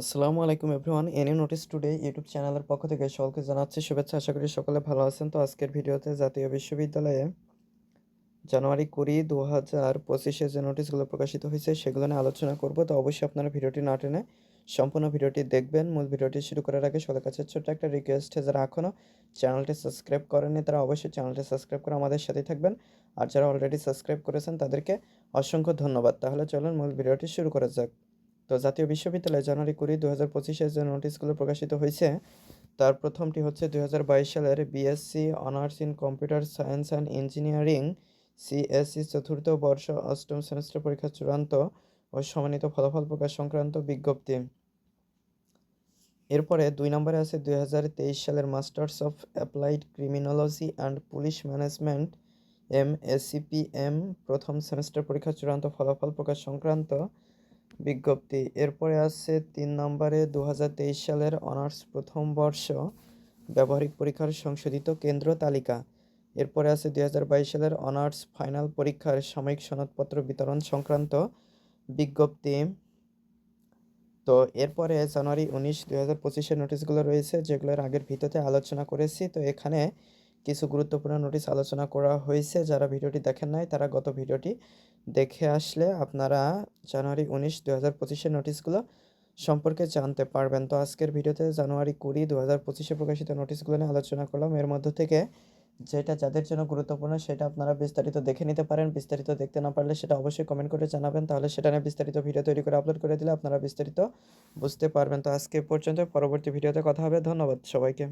আসসালামু আলাইকুম everyone. Any notice today YouTube চ্যানেলের পক্ষ থেকে সকলকে জানাচ্ছি শুভেচ্ছা। আশা করি সকলে ভালো আছেন। তো আজকের ভিডিওতে জাতীয় বিশ্ববিদ্যালয়ে জানুয়ারি কুড়ি দু হাজার পঁচিশে যে নোটিশগুলো প্রকাশিত হয়েছে সেগুলো নিয়ে আলোচনা করব। তো অবশ্যই আপনারা ভিডিওটি না টেনে সম্পূর্ণ ভিডিওটি দেখবেন। মূল ভিডিওটি শুরু করার আগে সবার কাছে ছোট্ট একটা রিকোয়েস্ট যারা এখনও চ্যানেলটি সাবস্ক্রাইব করেননি, তারা অবশ্যই চ্যানেলটি সাবস্ক্রাইব করে আমাদের সাথেই থাকবেন। আর যারা অলরেডি সাবস্ক্রাইব করেছেন, তাদেরকে অসংখ্য ধন্যবাদ। তাহলে চলুন মূল ভিডিওটি শুরু করা যাক। তো জাতীয় বিশ্ববিদ্যালয় জানুয়ারি কুড়ি দু হাজার পঁচিশে যে নোটিশগুলো প্রকাশিত হয়েছে, তার প্রথমটি হচ্ছে দু হাজার বাইশ সালের BSc honours in computer science and engineering CSC চতুর্থ বর্ষ, অষ্টম সেমিস্টার পরীক্ষা চূড়ান্ত ও সমন্বিত ফলাফল প্রকাশ সংক্রান্ত বিজ্ঞপ্তি। এরপরে দুই নম্বরে আছে দুই হাজার তেইশ সালের masters of applied criminology and police management M ACPM প্রথম সেমিস্টার পরীক্ষা চূড়ান্ত ফলাফল প্রকাশ সংক্রান্ত বিজ্ঞপ্তি। এরপরে আছে তিন নম্বরে দু হাজার তেইশ সালের অনার্স প্রথম বর্ষ ব্যবহারিক পরীক্ষার সংশোধিত কেন্দ্র তালিকা। এরপরে আছে দু হাজার বাইশ সালের অনার্স ফাইনাল পরীক্ষার সাময়িক সনদপত্র বিতরণ সংক্রান্ত বিজ্ঞপ্তি। তো এরপরে জানুয়ারি উনিশ দুই হাজার পঁচিশের নোটিশগুলো রয়েছে, যেগুলোর আগের ভিডিওতে আলোচনা করেছি। তো এখানে কিছু গুরুত্বপূর্ণ নোটিশ আলোচনা করা হয়েছে। যারা ভিডিওটি দেখেন নাই, তারা গত ভিডিওটি দেখে আসলে আপনারা জানুয়ারি উনিশ দু হাজার পঁচিশের নোটিশগুলো সম্পর্কে জানতে পারবেন। তো আজকের ভিডিওতে জানুয়ারি কুড়ি দু হাজার পঁচিশে প্রকাশিত নোটিশগুলো নিয়ে আলোচনা করলাম। এর মধ্য থেকে যেটা যাদের জন্য গুরুত্বপূর্ণ সেটা আপনারা বিস্তারিত দেখে নিতে পারেন। বিস্তারিত দেখতে না পারলে সেটা অবশ্যই কমেন্ট করে জানাবেন। তাহলে সেটা নিয়ে বিস্তারিত ভিডিও তৈরি করে আপলোড করে দিলে আপনারা বিস্তারিত বুঝতে পারবেন। তো আজকে পর্যন্ত, পরবর্তী ভিডিওতে কথা হবে। ধন্যবাদ সবাইকে।